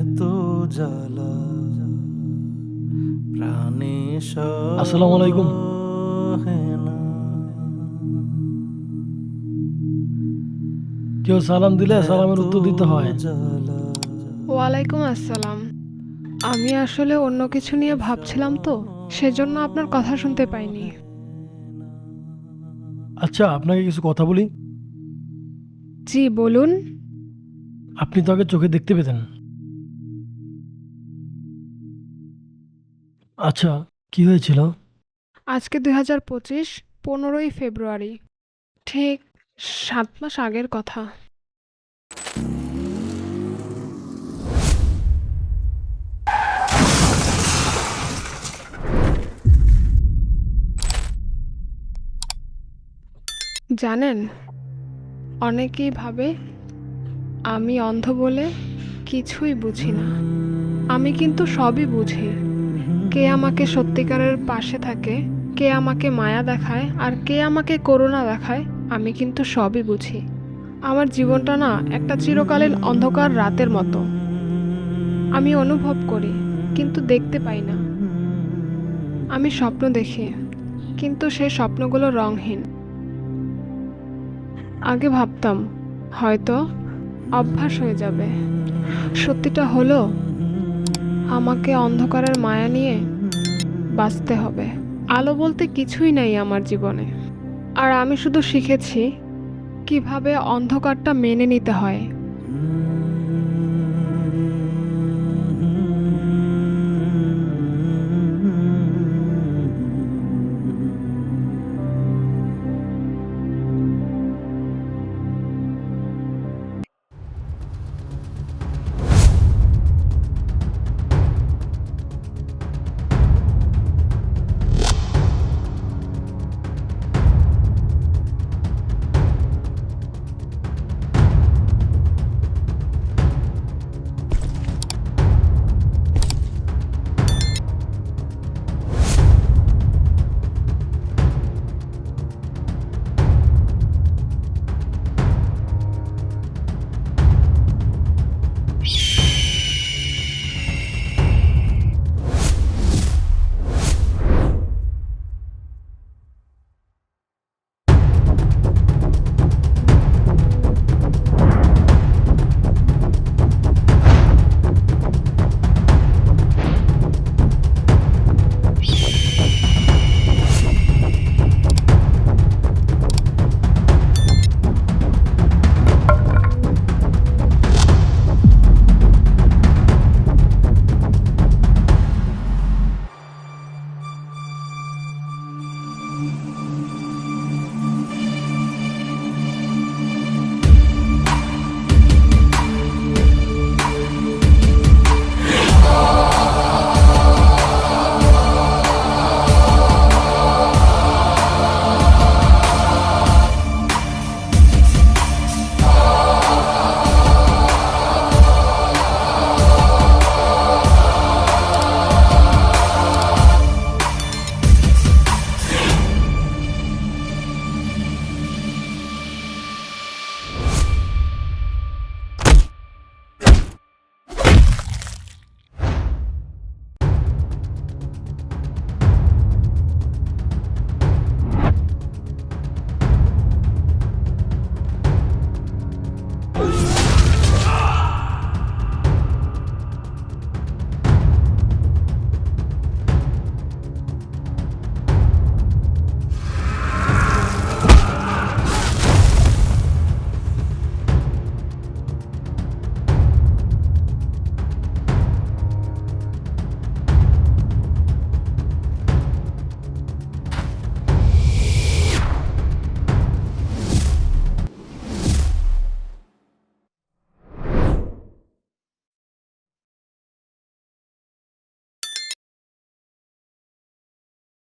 এত জ্বালা প্রাণে আসসালামু আলাইকুম। কেউ সালাম দিলে সালামের উত্তর দিতে হয়। ওয়ালাইকুম আসসালাম। আমি আসলে অন্য কিছু নিয়ে ভাবছিলাম তো সেজন্য আপনার কথা শুনতে পাইনি। আচ্ছা আপনাকে কিছু কথা বলি। জি বলুন। আপনি তো আগে চোখে দেখতে পেতেন। আচ্ছা কি হয়েছিল? আজকে দুই হাজার পঁচিশ, পনেরোই ফেব্রুয়ারি। ঠিক সাত মাস আগের কথা। জানেন, অনেকেই ভাবে আমি অন্ধ বলে কিছুই বুঝি না। আমি কিন্তু সবই বুঝি। কে আমাকে সত্যিকারের পাশে থাকে, কে আমাকে মায়া দেখায় আর কে আমাকে করুণা দেখায়, আমি কিন্তু সবই বুঝি। আমার জীবনটা না একটা চিরকালীন অন্ধকার রাতের মতো। আমি অনুভব করি, কিন্তু দেখতে পাই না। আমি স্বপ্ন দেখি, কিন্তু সেই স্বপ্নগুলো রংহীন আগে ভাবতাম, হয়তো অভ্যাস হয়ে যাবে। সত্যিটা হলো আমাকে অন্ধকারের মায়া নিয়ে বাঁচতে হবে। আলো বলতে কিছুই নাই আমার জীবনে। আর আমি শুধু শিখেছি কীভাবে অন্ধকারটা মেনে নিতে হয়।